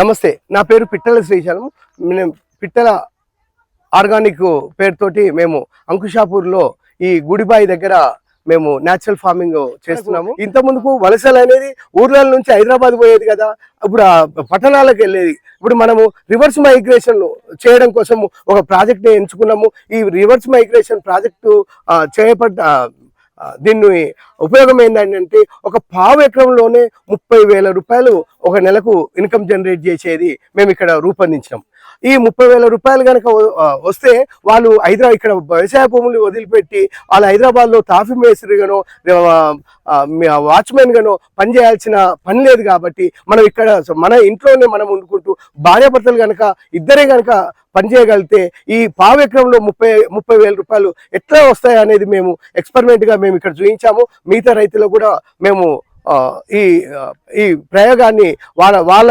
నమస్తే నా పేరు పిట్టల శ్రీశైలం. నేను పిట్టల ఆర్గానిక్ పేరుతోటి మేము అంకుషాపూర్లో ఈ గుడిబాయి దగ్గర మేము న్యాచురల్ ఫార్మింగ్ చేస్తున్నాము. ఇంత ముందుకు వలసలు అనేది ఊర్ల నుంచి హైదరాబాద్ పోయేది కదా ఇప్పుడు పట్టణాలకు వెళ్ళేది. ఇప్పుడు మనము రివర్స్ మైగ్రేషన్ చేయడం కోసం ఒక ప్రాజెక్ట్ని ఎంచుకున్నాము. ఈ రివర్స్ మైగ్రేషన్ ప్రాజెక్టు చేపట్ట ఆ, దీన్ని ఉపయోగం ఏంటంటే ఒక పావు ఎకరంలోనే ముప్పై వేల రూపాయలు ఒక నెలకు ఇన్కమ్ జనరేట్ చేసేది మేము ఇక్కడ రూపొందించాం ఈ ముప్పై వేల రూపాయలు కనుక వస్తే వాళ్ళు హైదరాబాద్ ఇక్కడ వ్యవసాయ భూములు వదిలిపెట్టి వాళ్ళు హైదరాబాద్లో తాఫీ మేస్త్రిగానో వాచ్మెన్ గానో పని చేయాల్సిన పని లేదు కాబట్టి మనం ఇక్కడ మన ఇంట్లోనే మనం వండుకుంటూ భార్యాభర్తలు కనుక ఇద్దరే కనుక పనిచేయగలిగితే ఈ పావు ఎకరంలో ముప్పై ముప్పై వేల రూపాయలు ఎట్లా వస్తాయి అనేది మేము ఎక్స్పెరిమెంట్గా మేము ఇక్కడ చూపించాము మిగతా రైతులు కూడా మేము ఈ ఈ ప్రయోగాన్ని వాళ్ళ వాళ్ళ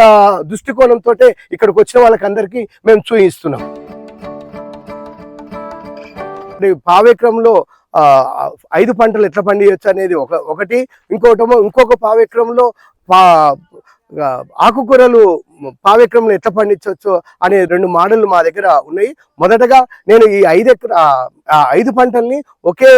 దృష్టికోణంతో ఇక్కడికి వచ్చిన వాళ్ళకందరికీ మేము చూపిస్తున్నాం ఈ ఐదు పంటలు ఎట్లా పండియచ్చు అనేది ఒక ఒకటి. ఇంకోటమో ఇంకొక పావెకరంలో పా ఆకుకూరలు పావెకరంలో ఎట్లా పండించవచ్చు అనే రెండు మోడళ్ళు మా దగ్గర ఉన్నాయి. మొదటగా నేను ఈ ఐదు ఎకర ఐదు పంటల్ని ఒకే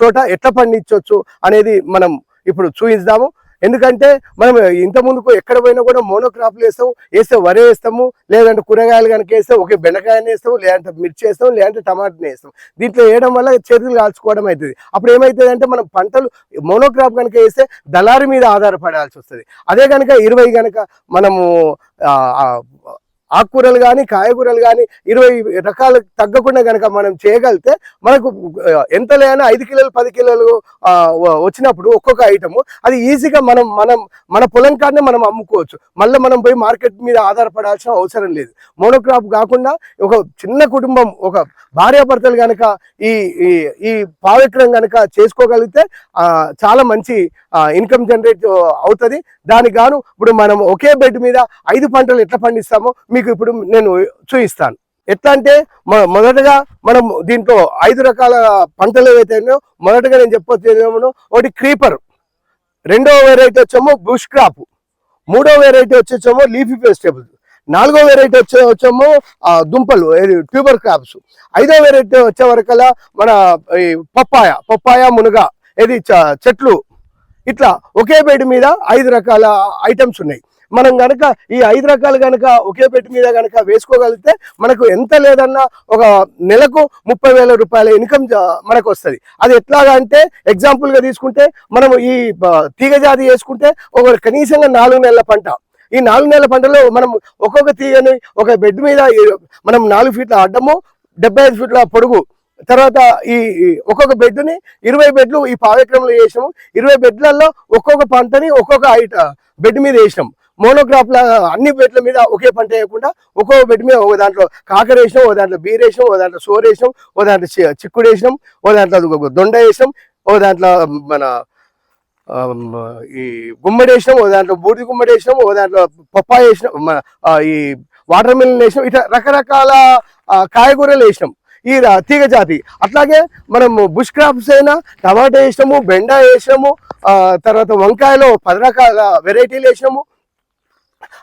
చోట ఎట్లా పండించవచ్చు అనేది మనం ఇప్పుడు చూపిద్దాము ఎందుకంటే మనం ఇంత ముందుకు ఎక్కడ పోయినా కూడా మోనోక్రాప్లు వేస్తాం వేస్తే వరి వేస్తాము లేదంటే కూరగాయలు కనుక వేస్తే ఒకే బెండకాయని వేస్తాం లేదంటే మిర్చి వేస్తాం లేదంటే టమాటాని వేస్తాం దీంట్లో వేయడం వల్ల చేతులు కాల్చుకోవడం అవుతుంది. అప్పుడు ఏమవుతుంది అంటే మనం పంటలు మోనోక్రాప్ కనుక వేస్తే దళారి మీద ఆధారపడాల్సి వస్తుంది. అదే కనుక ఇరవై కనుక మనము ఆకుకూరలు కానీ కాయగూరలు కానీ ఇరవై రకాలు తగ్గకుండా కనుక మనం చేయగలిగితే మనకు ఎంత లేనా ఐదు కిలోలు పది కిలోలు వచ్చినప్పుడు ఒక్కొక్క ఐటము అది ఈజీగా మనం మనం మన పొలం కాడనే మనం అమ్ముకోవచ్చు. మళ్ళీ మనం పోయి మార్కెట్ మీద ఆధారపడాల్సిన అవసరం లేదు. మోనోక్రాప్ కాకుండా ఒక చిన్న కుటుంబం ఒక భార్యాభర్తలు కనుక ఈ ఈ ఈ కనుక చేసుకోగలిగితే చాలా మంచి ఇన్కమ్ జనరేట్ అవుతుంది. దానికి గాను ఇప్పుడు మనం ఒకే బెడ్ మీద ఐదు పంటలు ఎట్లా పండిస్తామో మీకు ఇప్పుడు నేను చూపిస్తాను. ఎట్లా అంటే మొదటగా మనం దీంట్లో ఐదు రకాల పంటలు ఏవైతే ఉన్నాయో మొదటగా నేను చెప్పొచ్చు ఒకటి క్రీపర్ రెండవ వెరైటీ వచ్చేమో బుష్ క్రాప్ మూడో వెరైటీ వచ్చేసేమో లీఫీ వెజిటేబుల్స్ నాలుగో వెరైటీ వచ్చే వచ్చేమో దుంపలు ట్యూబర్ క్రాప్స్ ఐదో వెరైటీ వచ్చే వరకల్లా మన ఈ పప్పాయ పప్పాయ మునగ ఇది చ- చెట్లు ఇట్లా ఒకే బెడ్ మీద ఐదు రకాల ఐటమ్స్ ఉన్నాయి. మనం గనక ఈ ఐదు రకాలు గనక ఒకే బెడ్ మీద గనక వేసుకోగలిగితే మనకు ఎంత లేదన్నా ఒక నెలకు ముప్పై వేల రూపాయల ఇన్కమ్ మనకు వస్తుంది. అది ఎట్లాగా అంటే ఎగ్జాంపుల్గా తీసుకుంటే మనం ఈ తీగజాతి తీగ జాతి వేసుకుంటే ఒక కనీసంగా నాలుగు నెలల పంట. ఈ నాలుగు నెలల పంటలో మనం ఒక్కొక్క తీగని ఒక బెడ్ మీద మనం నాలుగు ఫీట్ల అడ్డము డెబ్బై ఐదు ఫీట్ల పొడుగు తర్వాత ఈ ఒక్కొక్క బెడ్ని ఇరవై బెడ్లు ఈ పావ్యక్రమంలో వేసాము ఇరవై బెడ్లలో ఒక్కొక్క పంటని ఒక్కొక్క ఐట బెడ్ మీద వేసినాం. మోనోక్రాప్ అన్ని బెడ్ల మీద ఒకే పంట వేయకుండా ఒక్కొక్క బెడ్ మీద ఒక దాంట్లో కాకర వేసినాం ఓ దాంట్లో బీర్ వేసినాం ఓ దాంట్లో సోర్ వేసినాం ఓ దాంట్లో చి- చిక్కుడు వేసినాం ఓ దాంట్లో దొండ వేసినాం ఓ దాంట్లో మన ఈ గుమ్మడి వేసినాం ఓ దాంట్లో బూడిది గుమ్మడి వేసినాం ఓ దాంట్లో పప్పాయ వేసినాం మన- ఈ వాటర్ మిలన్ వేసినాం ఇట్లా రకరకాల కాయగూరలు వేసినాం. ఈ తీగ జాతి. అట్లాగే మనం బుష్ క్రాప్స్ అయినా టమాటా వేసినాము బెండ వేసినాము తర్వాత వంకాయలో పది రకాల వెరైటీలు వేసినాము.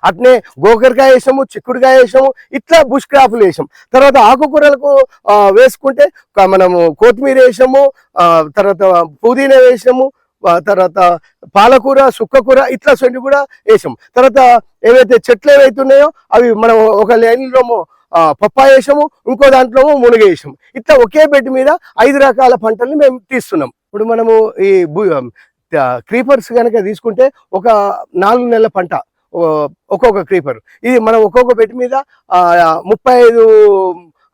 అట్నే గోకరకాయ వేసాము చిక్కుడుకాయ వేసాము ఇట్లా బుష్ క్రాప్లు వేసాం తర్వాత ఆకుకూరలకు వేసుకుంటే మనము కొత్తిమీర వేసాము తర్వాత పుదీనా వేసాము తర్వాత పాలకూర సుక్కకూర ఇట్లా సొంటి కూడా వేసాం తర్వాత ఏవైతే చెట్లు ఏవైతే ఉన్నాయో అవి మనం ఒక లైన్లో పప్పాయ వేసాము ఇంకో దాంట్లో మునగ వేసాము ఇట్లా ఒకే బెడ్ మీద ఐదు రకాల పంటల్ని మేము తీస్తున్నాం. ఇప్పుడు మనము ఈ క్రీపర్స్ కనుక తీసుకుంటే ఒక నాలుగు నెలల పంట ఒక్కొక్క క్రీపర్. ఇది మనం ఒక్కొక్క బెడ్ మీద ముప్పై ఐదు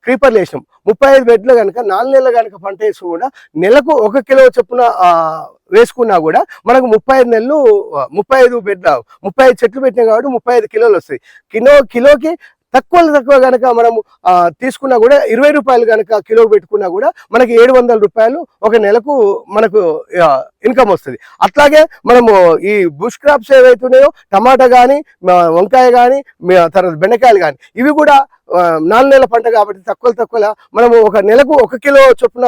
క్రీపర్లు వేసాం. ముప్పై ఐదు బెడ్లు కనుక నాలుగు నెలలు కనుక పంట వేసుకు కూడా నెలకు ఒక కిలో చొప్పున వేసుకున్నా కూడా మనకు ముప్పై ఐదు నెలలు ముప్పై ఐదు బెడ్ ముప్పై ఐదు చెట్లు పెట్టినాం కాబట్టి ముప్పై ఐదు కిలోలు వస్తాయి. కిలో కిలోకి తక్కువ తక్కువ కనుక మనము తీసుకున్నా కూడా ఇరవై రూపాయలు కనుక కిలో పెట్టుకున్నా కూడా మనకి ఏడు వందల రూపాయలు ఒక నెలకు మనకు ఇన్కమ్ వస్తుంది. అట్లాగే మనము ఈ బుష్ క్రాప్స్ ఏవైతే ఉన్నాయో టమాటా కానీ వంకాయ కానీ తర్వాత బెండకాయలు కానీ ఇవి కూడా నాలుగు నెలల పంట కాబట్టి తక్కువ తక్కువ మనము ఒక నెలకు ఒక కిలో చొప్పున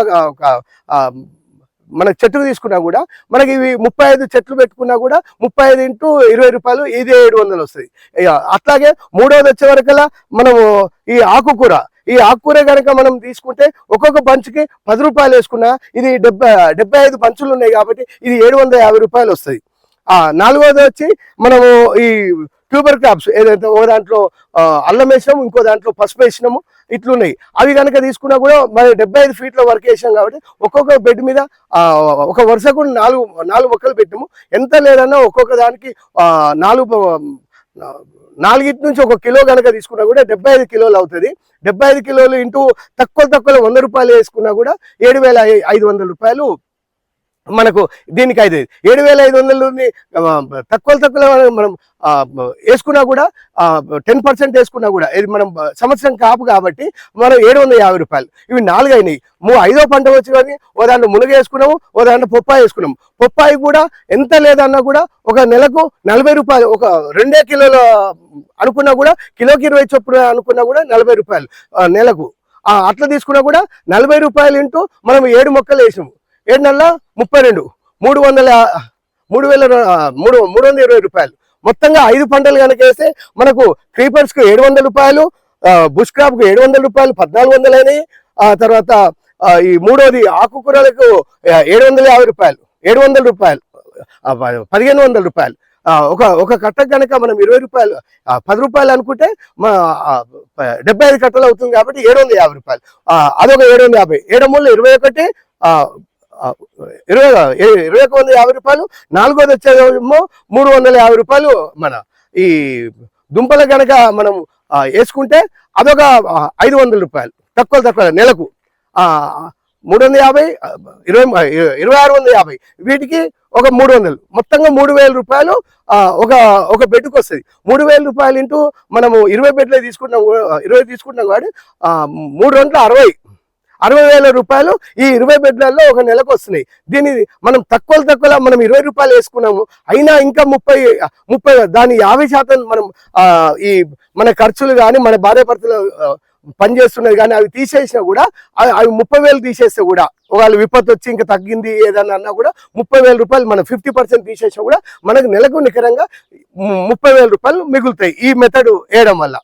మన మనకి చెట్టుకు తీసుకున్నా కూడా మనకి ఇవి ముప్పై ఐదు చెట్లు పెట్టుకున్నా కూడా ముప్పై ఐదు ఇంటూ ఇరవై రూపాయలు ఇది ఏడు వందలు వస్తుంది. అట్లాగే మూడవది వచ్చే వరకల్లా మనము ఈ ఆకుకూర ఈ ఆకుకూర కనుక మనం తీసుకుంటే ఒక్కొక్క పంచుకి పది రూపాయలు వేసుకున్నా ఇది డెబ్బై డెబ్బై ఐదు పంచులు ఉన్నాయి కాబట్టి ఇది ఏడు వందల యాభై రూపాయలు వస్తుంది. ఆ వచ్చి మనము ఈ ట్యూబర్ క్రాప్స్ ఏదైతే ఒక దాంట్లో అల్లం వేసినాము ఇంకో దాంట్లో పసుపు వేసినాము ఇట్లున్నాయి. అవి కనుక తీసుకున్నా కూడా మరి డెబ్బై ఐదు ఫీట్ల వర్క్ చేసాం కాబట్టి ఒక్కొక్క బెడ్ మీద ఒక ఒక వరుసకు నాలుగు నాలుగు మొక్కలు పెట్టాము ఎంత లేదన్నా ఒక్కొక్క దానికి నాలుగు ఆ, నాలుగిటి నుంచి ఒక కిలో కనుక తీసుకున్నా కూడా డెబ్బై ఐదు కిలోలు అవుతుంది. డెబ్బై ఐదు కిలోలు ఇంటూ తక్కువ తక్కువ వంద రూపాయలు వేసుకున్నా కూడా ఏడు వేల ఐదు వందల రూపాయలు మనకు దీనికి అయితే ఏడు వేల ఐదు వందలని తక్కువ తక్కువ మనం వేసుకున్నా కూడా టెన్ పర్సెంట్ వేసుకున్నా కూడా ఇది మనం సంవత్సరం కాపు కాబట్టి మనం ఏడు వందల యాభై రూపాయలు. ఇవి నాలుగు అయినాయి మూ ఐదో పంట వచ్చి కానీ ఓ దాంట్లో మునగ వేసుకున్నాము ఓ దాంట్లో పొప్పాయి వేసుకున్నాము పొప్పాయి కూడా ఎంత లేదన్నా కూడా ఒక నెలకు నలభై రూపాయలు ఒక రెండే కిలోల అనుకున్నా కూడా కిలోకి ఇరవై చొప్పున అనుకున్నా కూడా నలభై రూపాయలు నెలకు. ఆ, అట్లా తీసుకున్నా కూడా నలభై రూపాయలు ఇంటూ మనం ఏడు మొక్కలు వేసినాము. ఏడు నెలల ముప్పై రెండు. మూడు వందల మూడు వేల మూడు మూడు వందల ఇరవై రూపాయలు. మొత్తంగా ఐదు పంటలు కనుక వేస్తే మనకు క్రీపర్స్కు ఏడు వందల రూపాయలు బుష్ క్రాప్కు ఏడు వందల రూపాయలు పద్నాలుగు వందలు అయినాయి. ఆ తర్వాత ఈ మూడోది ఆకుకూరలకు ఏడు వందల యాభై రూపాయలు ఏడు వందల రూపాయలు పదిహేను వందల రూపాయలు. ఒక ఒక కట్ట కనుక మనం ఇరవై రూపాయలు పది రూపాయలు అనుకుంటే మా డెబ్బై ఐదు కట్టలు అవుతుంది కాబట్టి ఏడు వందల యాభై రూపాయలు. అదొక ఏడు వందల యాభై. ఏడు మూడు ఇరవై ఒకటి ఇరవై ఇరవై ఒక వందల యాభై రూపాయలు నాలుగోది వచ్చేదేమో మూడు వందల యాభై రూపాయలు మన ఈ దుంపలు కనుక మనం వేసుకుంటే అదొక ఐదు వందల రూపాయలు. తక్కువ తక్కువ నెలకు. మూడు వందల యాభై ఇరవై ఇరవై ఆరు వందల యాభై. వీటికి ఒక మూడు వందలు. మొత్తంగా మూడు వేల రూపాయలు ఒక ఒక బెడ్కి వస్తుంది. మూడు వేల రూపాయలు ఇంటూ మనము ఇరవై బెడ్లే తీసుకుంటాం ఇరవై తీసుకుంటాం కాబట్టి మూడు వందల అరవై. అరవై వేల రూపాయలు ఈ ఇరవై బెడ్లలో ఒక నెలకు వస్తున్నాయి. దీని మనం తక్కువ తక్కువ మనం ఇరవై రూపాయలు వేసుకున్నాము. అయినా ఇంకా ముప్పై ముప్పై దాని యాభై శాతం మనం ఈ మన ఖర్చులు కానీ మన భార్య భర్తలు పనిచేస్తున్నది కానీ అవి తీసేసినా కూడా అవి ముప్పై వేలు తీసేస్తే కూడా ఒకవేళ విపత్తు వచ్చి ఇంకా తగ్గింది ఏదన్నా అన్నా కూడా ముప్పై వేల రూపాయలు మనం ఫిఫ్టీ పర్సెంట్ తీసేసినా కూడా మనకు నెలకు నికరంగా ముప్పై వేల రూపాయలు మిగులుతాయి ఈ మెథడ్ వేయడం వల్ల.